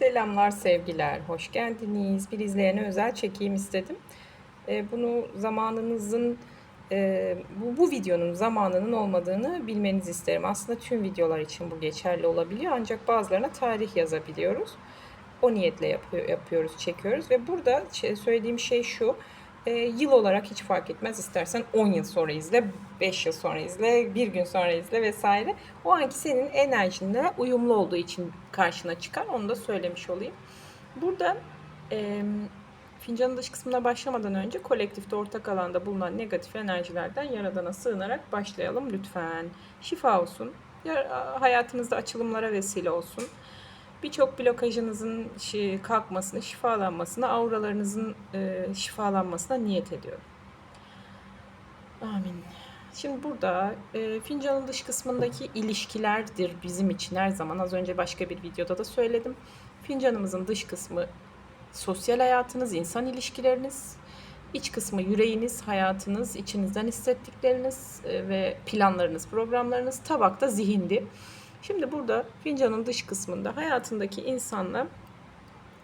Selamlar, sevgiler, hoş geldiniz. Bir izleyene özel çekeyim istedim. Ee, bunu zamanınızın, e, bu, videonun zamanının olmadığını bilmenizi isterim. Aslında tüm videolar için bu geçerli olabiliyor ancak bazılarına tarih yazabiliyoruz. O niyetle yapıyor, yapıyoruz, çekiyoruz ve burada söylediğim şey şu. E, yıl olarak hiç fark etmez. İstersen 10 yıl sonra izle, 5 yıl sonra izle, bir gün sonra izle vesaire. O anki senin enerjinle uyumlu olduğu için karşına çıkar. Onu da söylemiş olayım. Burada e, fincanın dış kısmına başlamadan önce kolektifte ortak alanda bulunan negatif enerjilerden yaradana sığınarak başlayalım lütfen. Şifa olsun. Ya, hayatınızda açılımlara vesile olsun. Birçok blokajınızın kalkmasını, şifalanmasını, auralarınızın e, şifalanmasına niyet ediyorum. Amin. Şimdi burada e, fincanın dış kısmındaki ilişkilerdir bizim için her zaman. Az önce başka bir videoda da söyledim. Fincanımızın dış kısmı sosyal hayatınız, insan ilişkileriniz, iç kısmı yüreğiniz, hayatınız, içinizden hissettikleriniz e, ve planlarınız, programlarınız, tabakta zihindi. Şimdi burada fincanın dış kısmında hayatındaki insanla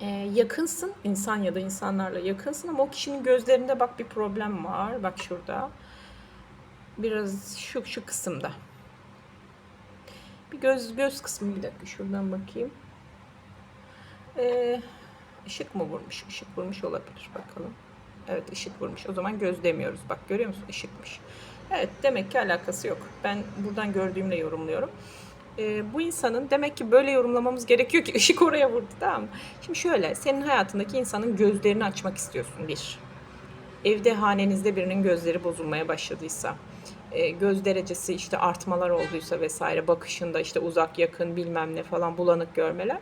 e, yakınsın, insan ya da insanlarla yakınsın ama o kişinin gözlerinde bak bir problem var. Bak şurada. Biraz şu şu kısımda. Bir göz göz kısmı bir dakika şuradan bakayım. Ee, ışık mı vurmuş? Işık vurmuş olabilir bakalım. Evet ışık vurmuş. O zaman göz demiyoruz. Bak görüyor musun? Işıkmış. Evet demek ki alakası yok. Ben buradan gördüğümle yorumluyorum. Ee, bu insanın demek ki böyle yorumlamamız gerekiyor ki ışık oraya vurdu tamam mı? Şimdi şöyle senin hayatındaki insanın gözlerini açmak istiyorsun bir. Evde hanenizde birinin gözleri bozulmaya başladıysa, e, göz derecesi işte artmalar olduysa vesaire bakışında işte uzak yakın bilmem ne falan bulanık görmeler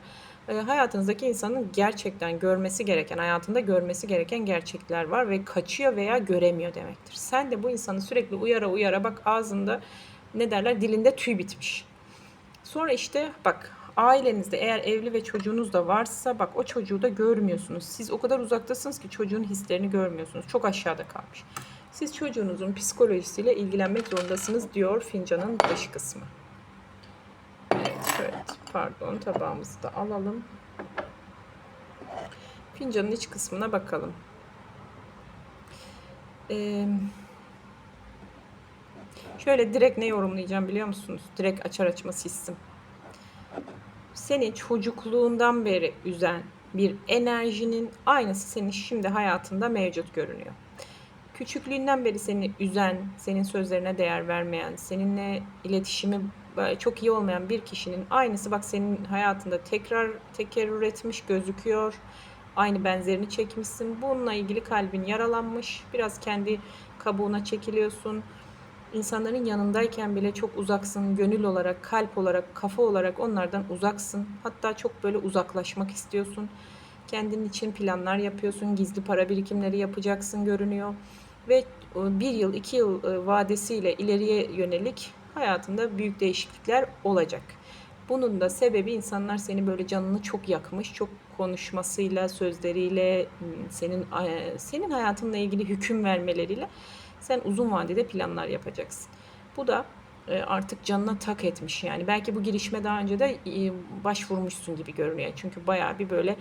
e, hayatınızdaki insanın gerçekten görmesi gereken hayatında görmesi gereken gerçekler var ve kaçıyor veya göremiyor demektir. Sen de bu insanı sürekli uyara uyara bak ağzında ne derler dilinde tüy bitmiş. Sonra işte bak ailenizde eğer evli ve çocuğunuz da varsa bak o çocuğu da görmüyorsunuz. Siz o kadar uzaktasınız ki çocuğun hislerini görmüyorsunuz. Çok aşağıda kalmış. Siz çocuğunuzun psikolojisiyle ilgilenmek zorundasınız diyor fincanın dış kısmı. Evet, şöyle pardon tabağımızı da alalım. Fincanın iç kısmına bakalım. Ee, şöyle direkt ne yorumlayacağım biliyor musunuz? Direkt açar açmaz hissim. Seni çocukluğundan beri üzen bir enerjinin aynısı senin şimdi hayatında mevcut görünüyor. Küçüklüğünden beri seni üzen, senin sözlerine değer vermeyen, seninle iletişimi çok iyi olmayan bir kişinin aynısı bak senin hayatında tekrar tekerrür etmiş gözüküyor. Aynı benzerini çekmişsin. Bununla ilgili kalbin yaralanmış. Biraz kendi kabuğuna çekiliyorsun. İnsanların yanındayken bile çok uzaksın. Gönül olarak, kalp olarak, kafa olarak onlardan uzaksın. Hatta çok böyle uzaklaşmak istiyorsun. Kendin için planlar yapıyorsun. Gizli para birikimleri yapacaksın görünüyor. Ve e, bir yıl, iki yıl e, vadesiyle ileriye yönelik hayatında büyük değişiklikler olacak. Bunun da sebebi insanlar seni böyle canını çok yakmış, çok konuşmasıyla, sözleriyle, senin e, senin hayatınla ilgili hüküm vermeleriyle sen uzun vadede planlar yapacaksın. Bu da e, artık canına tak etmiş yani. Belki bu girişime daha önce de başvurmuşsun gibi görünüyor. Çünkü bayağı bir böyle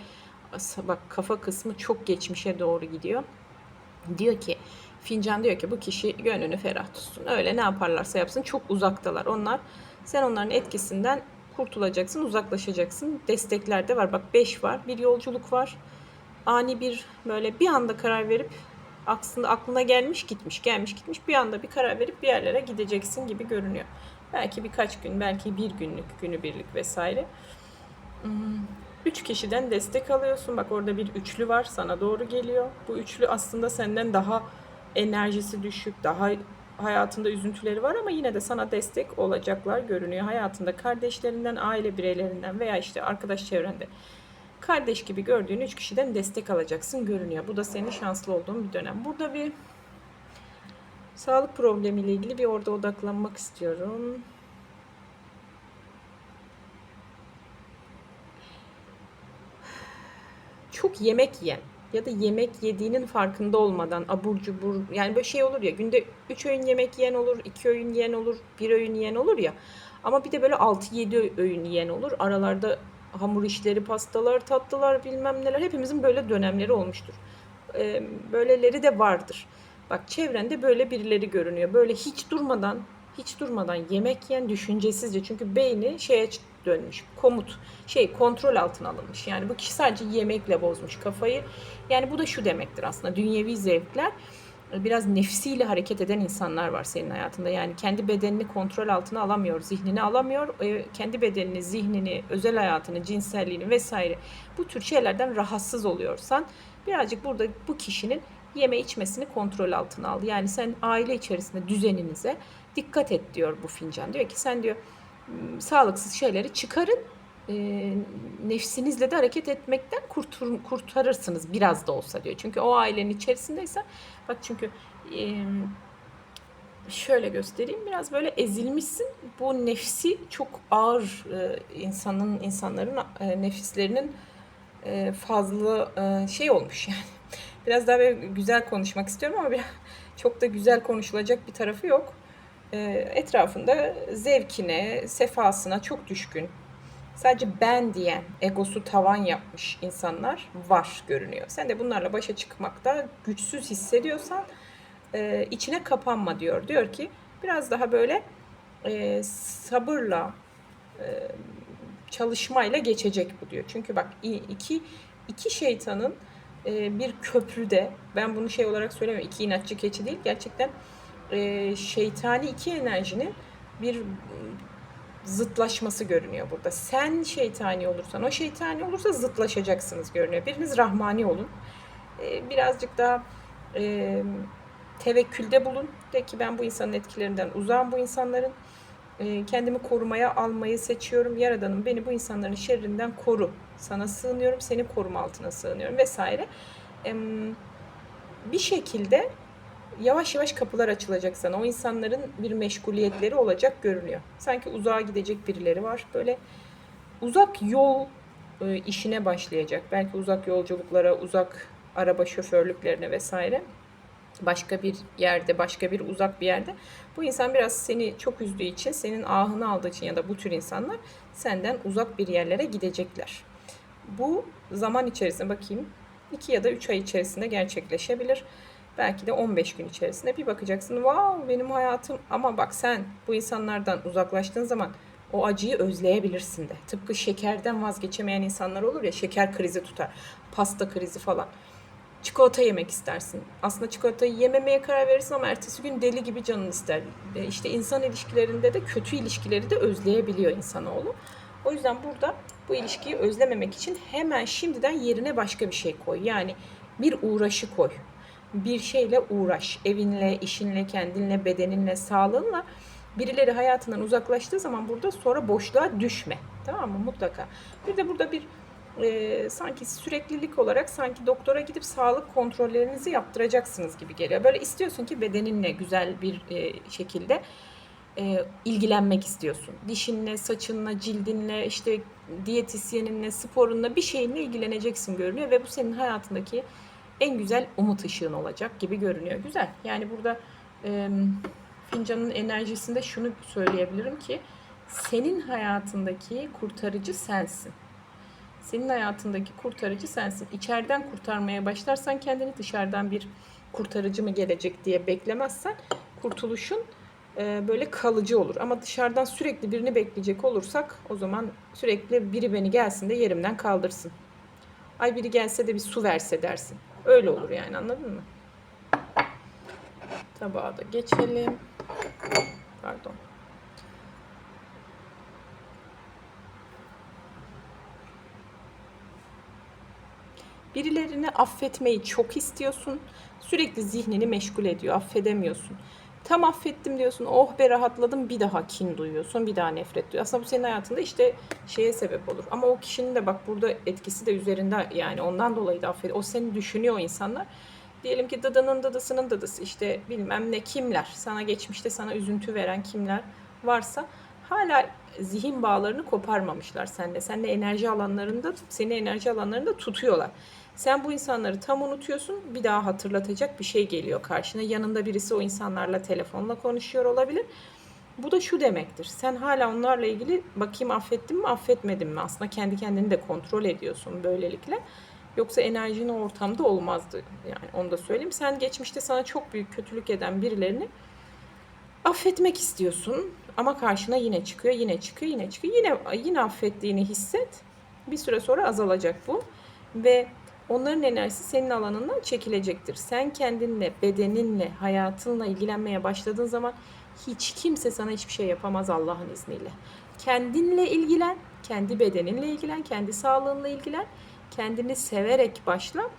bak kafa kısmı çok geçmişe doğru gidiyor. Diyor ki fincan diyor ki bu kişi gönlünü ferah tutsun. Öyle ne yaparlarsa yapsın çok uzaktalar. Onlar sen onların etkisinden kurtulacaksın, uzaklaşacaksın. Destekler de var. Bak 5 var. Bir yolculuk var. Ani bir böyle bir anda karar verip aslında aklına gelmiş gitmiş gelmiş gitmiş bir anda bir karar verip bir yerlere gideceksin gibi görünüyor. Belki birkaç gün belki bir günlük günübirlik vesaire. Üç kişiden destek alıyorsun. Bak orada bir üçlü var sana doğru geliyor. Bu üçlü aslında senden daha enerjisi düşük, daha hayatında üzüntüleri var ama yine de sana destek olacaklar görünüyor. Hayatında kardeşlerinden, aile bireylerinden veya işte arkadaş çevrende kardeş gibi gördüğün üç kişiden destek alacaksın görünüyor. Bu da senin şanslı olduğun bir dönem. Burada bir sağlık problemiyle ilgili bir orada odaklanmak istiyorum. Çok yemek yiyen ya da yemek yediğinin farkında olmadan abur cubur yani böyle şey olur ya günde 3 öğün yemek yiyen olur, 2 öğün yiyen olur, 1 öğün yiyen olur ya. Ama bir de böyle 6-7 öğün yiyen olur. Aralarda hamur işleri, pastalar, tatlılar bilmem neler hepimizin böyle dönemleri olmuştur. Ee, böyleleri de vardır. Bak çevrende böyle birileri görünüyor. Böyle hiç durmadan hiç durmadan yemek yiyen düşüncesizce çünkü beyni şeye dönmüş. Komut şey kontrol altına alınmış. Yani bu kişi sadece yemekle bozmuş kafayı. Yani bu da şu demektir aslında dünyevi zevkler biraz nefsiyle hareket eden insanlar var senin hayatında. Yani kendi bedenini kontrol altına alamıyor, zihnini alamıyor. E, kendi bedenini, zihnini, özel hayatını, cinselliğini vesaire bu tür şeylerden rahatsız oluyorsan birazcık burada bu kişinin yeme içmesini kontrol altına al. Yani sen aile içerisinde düzeninize dikkat et diyor bu fincan. Diyor ki sen diyor sağlıksız şeyleri çıkarın e, nefsinizle de hareket etmekten kurtur, kurtarırsınız biraz da olsa diyor. Çünkü o ailenin içerisindeyse bak çünkü e, şöyle göstereyim biraz böyle ezilmişsin. Bu nefsi çok ağır e, insanın insanların e, nefislerinin e, fazla e, şey olmuş yani. Biraz daha böyle güzel konuşmak istiyorum ama biraz çok da güzel konuşulacak bir tarafı yok. E, etrafında zevkine, sefasına çok düşkün, sadece ben diyen, egosu tavan yapmış insanlar var görünüyor. Sen de bunlarla başa çıkmakta güçsüz hissediyorsan e, içine kapanma diyor. Diyor ki biraz daha böyle e, sabırla, e, çalışmayla geçecek bu diyor. Çünkü bak iki iki şeytanın e, bir köprüde, ben bunu şey olarak söylemiyorum, iki inatçı keçi değil, gerçekten e, şeytani iki enerjinin bir zıtlaşması görünüyor burada. Sen şeytani olursan, o şeytani olursa zıtlaşacaksınız görünüyor. Biriniz rahmani olun. Ee, birazcık daha e, tevekkülde bulun. De ki ben bu insanın etkilerinden uzağım bu insanların. E, kendimi korumaya almayı seçiyorum. Yaradanım beni bu insanların şerrinden koru. Sana sığınıyorum, seni koruma altına sığınıyorum vesaire. Bir şekilde yavaş yavaş kapılar açılacak sana. O insanların bir meşguliyetleri olacak görünüyor. Sanki uzağa gidecek birileri var. Böyle uzak yol e, işine başlayacak. Belki uzak yolculuklara, uzak araba şoförlüklerine vesaire. Başka bir yerde, başka bir uzak bir yerde. Bu insan biraz seni çok üzdüğü için, senin ahını aldığı için ya da bu tür insanlar senden uzak bir yerlere gidecekler. Bu zaman içerisinde bakayım 2 ya da 3 ay içerisinde gerçekleşebilir. Belki de 15 gün içerisinde bir bakacaksın. Wow benim hayatım ama bak sen bu insanlardan uzaklaştığın zaman o acıyı özleyebilirsin de. Tıpkı şekerden vazgeçemeyen insanlar olur ya şeker krizi tutar. Pasta krizi falan. Çikolata yemek istersin. Aslında çikolatayı yememeye karar verirsin ama ertesi gün deli gibi canın ister. E işte insan ilişkilerinde de kötü ilişkileri de özleyebiliyor insanoğlu. O yüzden burada bu ilişkiyi özlememek için hemen şimdiden yerine başka bir şey koy. Yani bir uğraşı koy bir şeyle uğraş. Evinle, işinle, kendinle, bedeninle, sağlığınla birileri hayatından uzaklaştığı zaman burada sonra boşluğa düşme. Tamam mı? Mutlaka. Bir de burada bir e, sanki süreklilik olarak sanki doktora gidip sağlık kontrollerinizi yaptıracaksınız gibi geliyor. Böyle istiyorsun ki bedeninle güzel bir e, şekilde e, ilgilenmek istiyorsun. Dişinle, saçınla, cildinle, işte diyetisyeninle, sporunla bir şeyinle ilgileneceksin görünüyor ve bu senin hayatındaki en güzel umut ışığın olacak gibi görünüyor. Güzel. Yani burada e, fincanın enerjisinde şunu söyleyebilirim ki senin hayatındaki kurtarıcı sensin. Senin hayatındaki kurtarıcı sensin. İçeriden kurtarmaya başlarsan kendini dışarıdan bir kurtarıcı mı gelecek diye beklemezsen kurtuluşun e, böyle kalıcı olur. Ama dışarıdan sürekli birini bekleyecek olursak o zaman sürekli biri beni gelsin de yerimden kaldırsın. Ay biri gelse de bir su verse dersin. Öyle olur yani anladın mı? Tabağa da geçelim. Pardon. Birilerini affetmeyi çok istiyorsun. Sürekli zihnini meşgul ediyor. Affedemiyorsun. Tam affettim diyorsun. Oh be rahatladım. Bir daha kin duyuyorsun. Bir daha nefret duyuyorsun. Aslında bu senin hayatında işte şeye sebep olur. Ama o kişinin de bak burada etkisi de üzerinde yani ondan dolayı da affet. O seni düşünüyor insanlar. Diyelim ki dadanın dadısının dadısı işte bilmem ne kimler. Sana geçmişte sana üzüntü veren kimler varsa hala zihin bağlarını koparmamışlar sende. Sende enerji alanlarında, seni enerji alanlarında tutuyorlar. Sen bu insanları tam unutuyorsun. Bir daha hatırlatacak bir şey geliyor karşına. Yanında birisi o insanlarla telefonla konuşuyor olabilir. Bu da şu demektir. Sen hala onlarla ilgili bakayım affettim mi affetmedim mi? Aslında kendi kendini de kontrol ediyorsun böylelikle. Yoksa enerjin o ortamda olmazdı. Yani onu da söyleyeyim. Sen geçmişte sana çok büyük kötülük eden birilerini affetmek istiyorsun ama karşına yine çıkıyor, yine çıkıyor, yine çıkıyor. Yine yine affettiğini hisset. Bir süre sonra azalacak bu ve onların enerjisi senin alanından çekilecektir. Sen kendinle, bedeninle, hayatınla ilgilenmeye başladığın zaman hiç kimse sana hiçbir şey yapamaz Allah'ın izniyle. Kendinle ilgilen, kendi bedeninle ilgilen, kendi sağlığınla ilgilen. Kendini severek başla.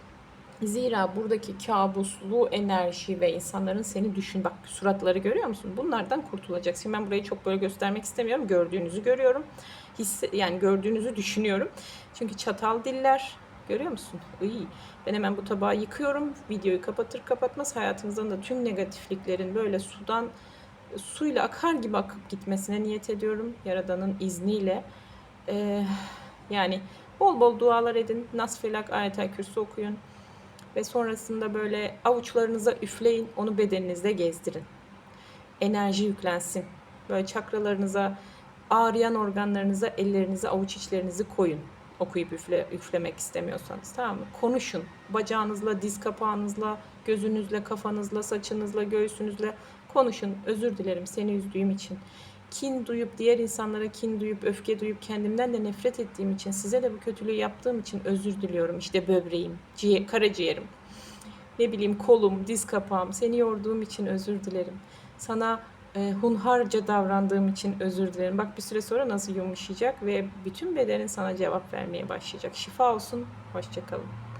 Zira buradaki kabuslu enerji ve insanların seni düşün bak suratları görüyor musun? Bunlardan kurtulacaksın. Ben burayı çok böyle göstermek istemiyorum. Gördüğünüzü görüyorum. Hisse, yani gördüğünüzü düşünüyorum. Çünkü çatal diller görüyor musun? İyi. Ben hemen bu tabağı yıkıyorum. Videoyu kapatır kapatmaz hayatınızdan da tüm negatifliklerin böyle sudan suyla akar gibi akıp gitmesine niyet ediyorum. Yaradan'ın izniyle. Ee, yani bol bol dualar edin. Nas Felak Ayetel Kürsü okuyun. Ve sonrasında böyle avuçlarınıza üfleyin. Onu bedeninizde gezdirin. Enerji yüklensin. Böyle çakralarınıza, ağrıyan organlarınıza, ellerinize, avuç içlerinizi koyun. Okuyup üfle, üflemek istemiyorsanız tamam mı? Konuşun. Bacağınızla, diz kapağınızla, gözünüzle, kafanızla, saçınızla, göğsünüzle konuşun. Özür dilerim seni üzdüğüm için. Kin duyup, diğer insanlara kin duyup, öfke duyup, kendimden de nefret ettiğim için, size de bu kötülüğü yaptığım için özür diliyorum. İşte böbreğim, ciğer, karaciğerim, ne bileyim kolum, diz kapağım, seni yorduğum için özür dilerim. Sana e, hunharca davrandığım için özür dilerim. Bak bir süre sonra nasıl yumuşayacak ve bütün bedenin sana cevap vermeye başlayacak. Şifa olsun, hoşçakalın.